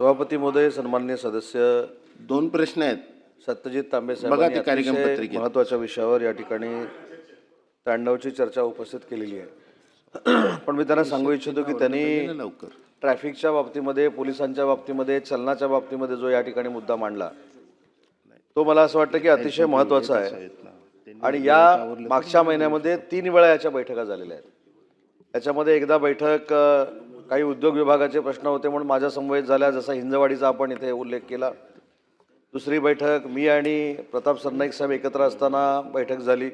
सभापती महोदय सन्मान्य सदस्य दोन प्रश्न आहेत. सत्यजित तांबे बघा ते कार्यक्रम पत्रिकेत. महत्त्वाच्या विषयावर या ठिकाणी तांडवची चर्चा उपस्थित केलेली आहे. पण मी त्यांना सांगू इच्छितो की त्यांनी लवकर. ट्रॅफिकच्या बाबतीमध्ये पोलिसांच्या बाबतीमध्ये चलनाच्या बाबतीमध्ये जो या ठिकाणी मुद्दा मांडला तो मला असं वाटतं की अतिशय महत्त्वाचा आहे. आणि या मागच्या महिन्यामध्ये तीन वेळा याच्या बैठका झालेल्या आहेत. याच्यामध्ये एकदा बैठक अ, काही उद्योग विभागाचे प्रश्न होते म्हणून माझ्या समवेत झाल्या. जसा हिंजवाडीचा आपण इथे उल्लेख केला. दुसरी बैठक मी आणि प्रताप सरनाईक साहेब एकत्र असताना बैठक झाली.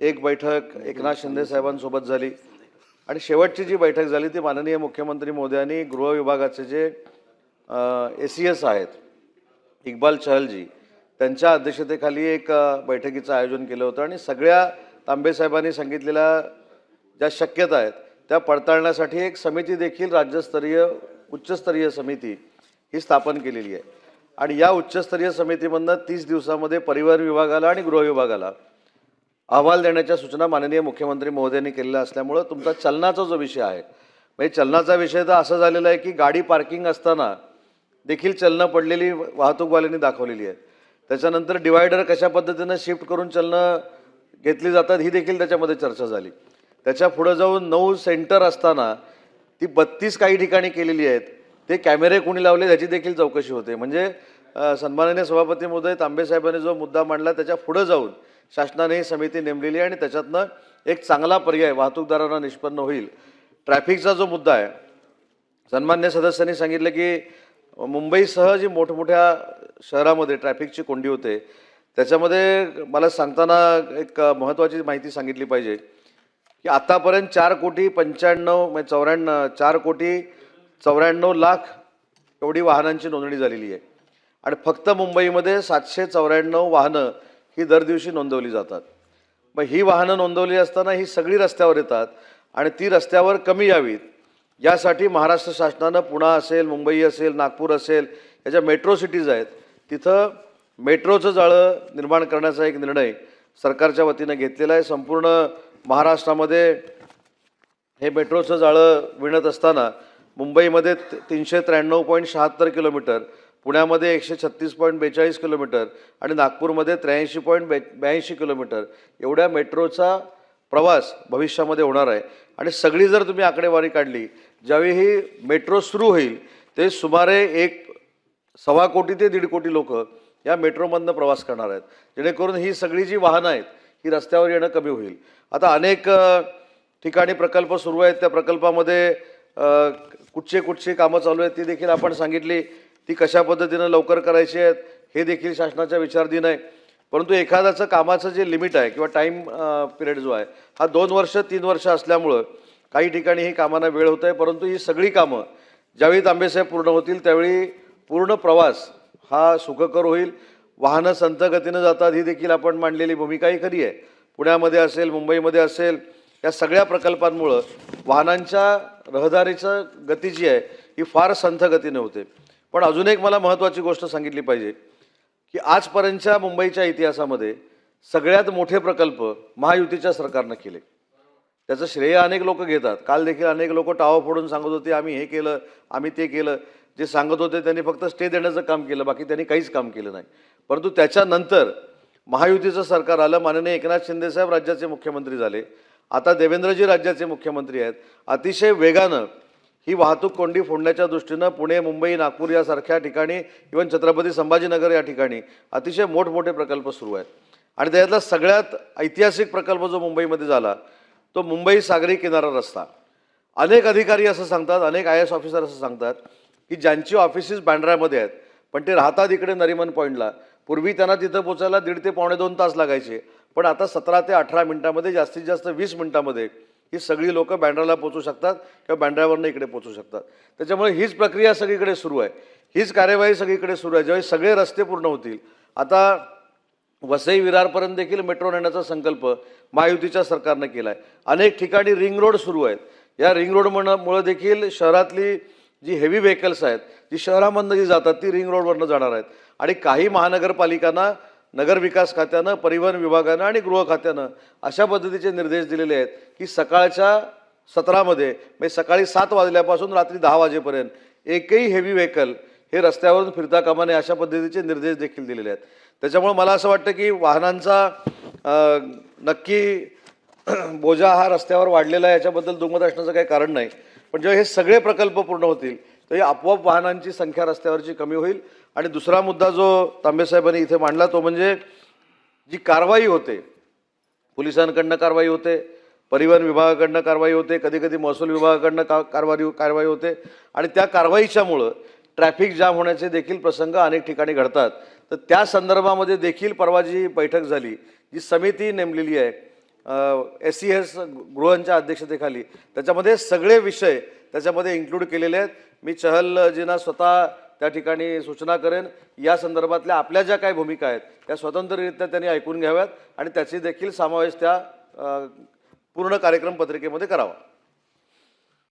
एक बैठक एकनाथ शिंदे साहेबांसोबत झाली. आणि शेवटची जी बैठक झाली ती माननीय मुख्यमंत्री मोदयांनी गृह विभागाचे जे ए सी एस आहेत इक्बाल चहलजी त्यांच्या अध्यक्षतेखाली एक बैठकीचं आयोजन केलं होतं. आणि सगळ्या तांबे साहेबांनी सांगितलेल्या ज्या शक्यता आहेत त्या पडताळण्यासाठी एक समिती देखील राज्यस्तरीय उच्चस्तरीय समिती ही स्थापन केलेली आहे. आणि या उच्चस्तरीय समितीमधनं तीस दिवसामध्ये परिवहन विभागाला आणि गृह विभागाला अहवाल देण्याच्या सूचना माननीय मुख्यमंत्री महोदयांनी केलेल्या असल्यामुळं तुमचा चलनाचा जो विषय आहे म्हणजे चलनाचा विषय तर असं झालेला आहे की गाडी पार्किंग असताना देखील चलनं पडलेली वाहतूकवाल्यांनी दाखवलेली आहेत त्याच्यानंतर डिवायडर कशा पद्धतीनं शिफ्ट करून चलनं घेतली जातात ही देखील त्याच्यामध्ये चर्चा झाली. त्याच्या पुढं जाऊन नऊ सेंटर असताना ती बत्तीस काही ठिकाणी केलेली आहेत. ते कॅमेरे कोणी लावले याची देखील चौकशी होते. म्हणजे सन्माननीय सभापती महोदय तांबेसाहेबांनी जो मुद्दा मांडला त्याच्या पुढं जाऊन शासनाने ही समिती नेमलेली आहे आणि त्याच्यातनं एक चांगला पर्याय वाहतूकदारांना निष्पन्न होईल. ट्रॅफिकचा जो मुद्दा आहे सन्मान्य सदस्यांनी सांगितलं की मुंबईसह जी मोठमोठ्या शहरामध्ये ट्रॅफिकची कोंडी होते त्याच्यामध्ये मला सांगताना एक महत्त्वाची माहिती सांगितली पाहिजे. की आतापर्यंत चार कोटी पंच्याण्णव म्हणजे चौऱ्याण्णव चार कोटी चौऱ्याण्णव लाख एवढी वाहनांची नोंदणी झालेली आहे. आणि फक्त मुंबईमध्ये सातशे चौऱ्याण्णव वाहनं ही दर दिवशी नोंदवली जातात. मग ही वाहनं नोंदवली असताना ही सगळी रस्त्यावर येतात आणि ती रस्त्यावर कमी यावीत. यासाठी महाराष्ट्र शासनानं पुणा असेल मुंबई असेल नागपूर असेल या ज्या मेट्रो सिटीज आहेत तिथं मेट्रोचं जाळं निर्माण करण्याचा एक निर्णय सरकारच्या वतीनं घेतलेला आहे. संपूर्ण महाराष्ट्रामध्ये हे मेट्रोचं जाळं विणत असताना मुंबईमध्ये तीनशे त्र्याण्णव पॉईंट शहात्तर किलोमीटर पुण्यामध्ये एकशे छत्तीस पॉईंट बेचाळीस किलोमीटर आणि नागपूरमध्ये त्र्याऐंशी पॉईंट बे ब्याऐंशी किलोमीटर एवढ्या मेट्रोचा प्रवास भविष्यामध्ये होणार आहे. आणि सगळी जर तुम्ही आकडेवारी काढली ज्यावेळी ही मेट्रो सुरू होईल ते सुमारे एक सव्वा कोटी ते दीड कोटी लोक या मेट्रोमधनं प्रवास करणार आहेत. जेणेकरून ही सगळी जी वाहनं आहेत ही रस्त्यावर येणं कमी होईल. आता अनेक ठिकाणी प्रकल्प सुरू आहेत. त्या प्रकल्पामध्ये कुठचे कुठचे कुठची कामं चालू आहेत ती देखील आपण सांगितली. ती कशा पद्धतीनं लवकर करायची आहेत हे देखील शासनाच्या विचारधीन आहे. परंतु एखाद्याचं कामाचं जे लिमिट आहे किंवा टाईम पिरियड जो आहे हा दोन वर्ष तीन वर्ष असल्यामुळं काही ठिकाणी ही कामांना वेळ होत आहे परंतु ही सगळी कामं ज्यावेळी तांबेसाहेब पूर्ण होतील त्यावेळी पूर्ण प्रवास हा सुखकर होईल. वाहनं संथ गतीनं जातात ही देखील आपण मांडलेली भूमिका ही खरी आहे. पुण्यामध्ये असेल मुंबईमध्ये असेल या सगळ्या प्रकल्पांमुळं वाहनांच्या रहदारीचं गती जी आहे ही फार संथ गतीने होते. पण अजून एक मला महत्त्वाची गोष्ट सांगितली पाहिजे की आजपर्यंतच्या मुंबईच्या इतिहासामध्ये सगळ्यात मोठे प्रकल्प महायुतीच्या सरकारनं केले. त्याचं श्रेय अनेक लोक घेतात. काल देखील अनेक लोक टावा फोडून सांगत होते आम्ही हे केलं आम्ही ते केलं. जे सांगत होते त्यांनी फक्त स्टे देण्याचं काम केलं बाकी त्यांनी काहीच काम केलं नाही. परंतु त्याच्यानंतर महायुतीचं सरकार आलं माननीय एकनाथ शिंदेसाहेब राज्याचे मुख्यमंत्री झाले. आता देवेंद्रजी राज्याचे मुख्यमंत्री आहेत. अतिशय वेगानं ही वाहतूक कोंडी फोडण्याच्या दृष्टीनं पुणे मुंबई नागपूर यासारख्या ठिकाणी इवन छत्रपती संभाजीनगर या ठिकाणी अतिशय मोठमोठे प्रकल्प सुरू आहेत. आणि त्यातला सगळ्यात ऐतिहासिक प्रकल्प जो मुंबईमध्ये झाला तो मुंबई सागरी किनारा रस्ता. अनेक अधिकारी असं सांगतात अनेक आय एस ऑफिसर असं सांगतात की ज्यांची ऑफिसेस बँड्रामध्ये आहेत पण ते राहतात इकडे नरिमन पॉईंटला पूर्वी त्यांना तिथं पोचायला दीड ते पावणे दोन तास लागायचे. पण आता सतरा ते अठरा मिनिटामध्ये जास्तीत जास्त वीस मिनिटामध्ये ही सगळी लोकं बँड्राला पोचू शकतात किंवा बँड्रावरनं इकडे पोचू शकतात. त्याच्यामुळे हीच प्रक्रिया सगळीकडे सुरू आहे. हीच कार्यवाही सगळीकडे सुरू आहे. ज्यावेळी सगळे रस्ते पूर्ण होतील आता वसई विरारपर्यंत देखील मेट्रो नेण्याचा संकल्प महायुतीच्या सरकारनं केला आहे अनेक ठिकाणी रिंग रोड सुरू आहेत. या रिंग रोड मुळे देखील शहरातली जी हेवी व्हेकल्स आहेत जी शहरामधनं जी जातात ती रिंग रोडवरनं जाणार आहेत. आणि काही महानगरपालिकांना नगरविकास खात्यानं परिवहन विभागानं आणि गृह खात्यानं अशा पद्धतीचे निर्देश दिलेले आहेत की सकाळच्या सत्रामध्ये म्हणजे सकाळी सात वाजल्यापासून रात्री दहा वाजेपर्यंत एकही हेवी व्हेकल हे रस्त्यावरून फिरता कामा नये अशा पद्धतीचे निर्देश देखील दिलेले आहेत. त्याच्यामुळे मला असं वाटतं की वाहनांचा नक्की बोजा हा रस्त्यावर वाढलेला आहे याच्याबद्दल दुमत असण्याचं काही कारण नाही. पण जेव्हा हे सगळे प्रकल्प पूर्ण होतील तर ही आपोआप वाहनांची संख्या रस्त्यावरची कमी होईल. आणि दुसरा मुद्दा जो तांबेसाहेबांनी इथे मांडला तो म्हणजे जी कारवाई होते पोलिसांकडनं कारवाई होते परिवहन विभागाकडनं कारवाई होते कधी कधी महसूल विभागाकडनं का कारवाई कारवाई होते आणि त्या कारवाईच्यामुळं ट्रॅफिक जाम होण्याचे देखील प्रसंग अनेक ठिकाणी घडतात. तर त्या संदर्भामध्ये देखील परवा जी बैठक झाली जी समिती नेमलेली आहे एस सी एस गृहांच्या अध्यक्षतेखाली. त्याच्यामध्ये सगळे विषय त्याच्यामध्ये इन्क्लूड केलेले आहेत. मी चहलजींना स्वतः त्या ठिकाणी सूचना करेन. या संदर्भातल्या आपल्या ज्या काही भूमिका आहेत त्या स्वतंत्ररित्या त्यांनी ऐकून घ्याव्यात आणि त्याची देखील समावेश त्या पूर्ण कार्यक्रम पत्रिकेमध्ये करावा.